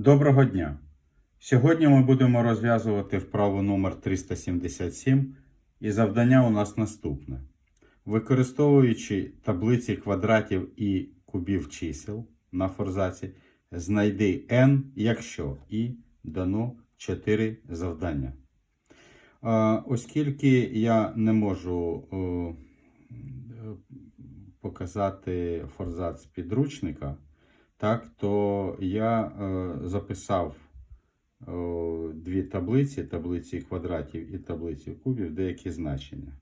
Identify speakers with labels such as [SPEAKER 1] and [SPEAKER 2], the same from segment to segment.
[SPEAKER 1] Доброго дня! Сьогодні ми будемо розв'язувати вправу номер 377 і завдання у нас наступне. Використовуючи таблиці квадратів і кубів чисел на форзаці, знайди n, якщо і дано 4 завдання. Оскільки я не можу е, е, показати форзац підручника, так, то я е, записав е, дві таблиці, таблиці квадратів і таблиці кубів, деякі значення.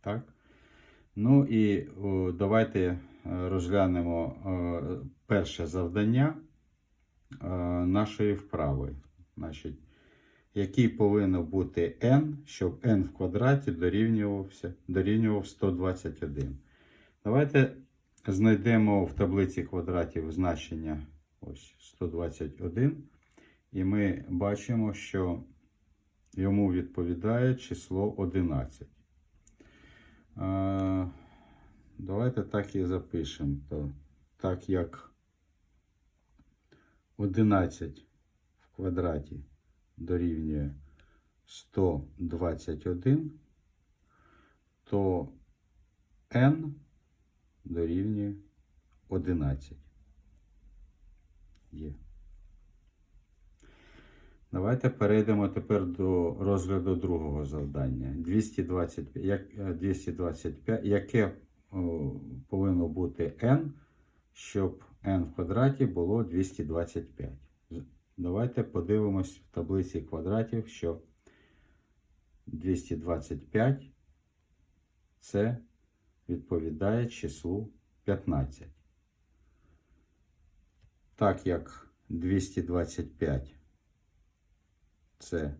[SPEAKER 1] Так? Ну і о, давайте е, розглянемо е, перше завдання е, нашої вправи. Значить, який повинен бути n, щоб n в квадраті дорівнювався, дорівнював 121. Давайте знайдемо в таблиці квадратів значення ось 121. І ми бачимо, що йому відповідає число 11. Давайте так і запишемо. То, так як 11 в квадраті дорівнює 121, то n дорівнює 11. Є. Давайте перейдемо тепер до розгляду другого завдання. 225, як, е, 225, яке о, повинно бути n, щоб n в квадраті було 225. Давайте подивимось в таблиці квадратів, що 225 це відповідає числу 15. Так як 225 це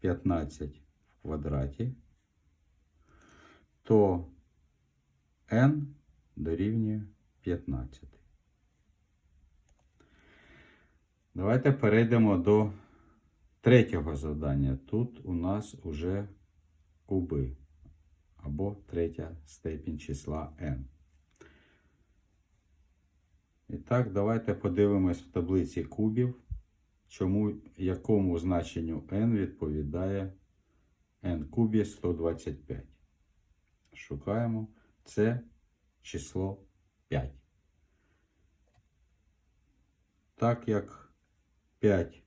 [SPEAKER 1] 15 в квадраті, то n дорівнює 15. Давайте перейдемо до третього завдання. Тут у нас уже куби або третя степінь числа n. І так, давайте подивимось в таблиці кубів, чому, якому значенню n відповідає n кубі 125. Шукаємо це число 5. Так як 5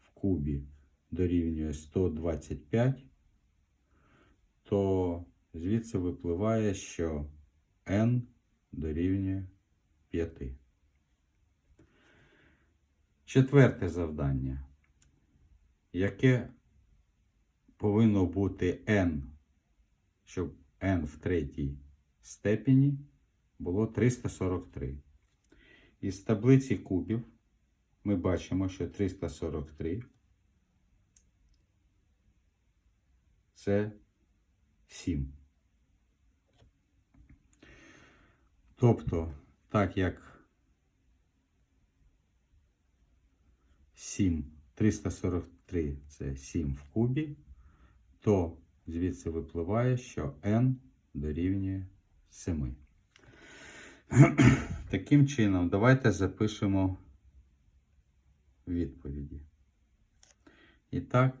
[SPEAKER 1] в кубі дорівнює 125, то звідси випливає, що n дорівнює 5. Четверте завдання. Яке повинно бути n, щоб n в третій степені було 343. Із таблиці кубів ми бачимо, що 343 це 7. Тобто, так як 7, 343 це 7 в кубі, то звідси випливає, що n дорівнює 7. Таким чином, давайте запишемо відповіді. І так,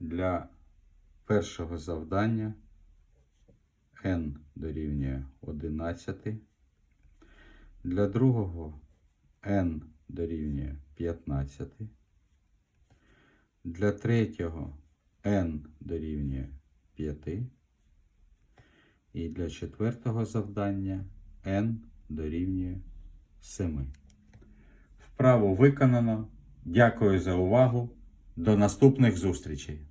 [SPEAKER 1] для першого завдання n дорівнює 11. Для другого n дорівнює 15. Для третього n дорівнює 5. І для четвертого завдання n дорівнює 7. Вправо виконано. Дякую за увагу. До наступних зустрічей!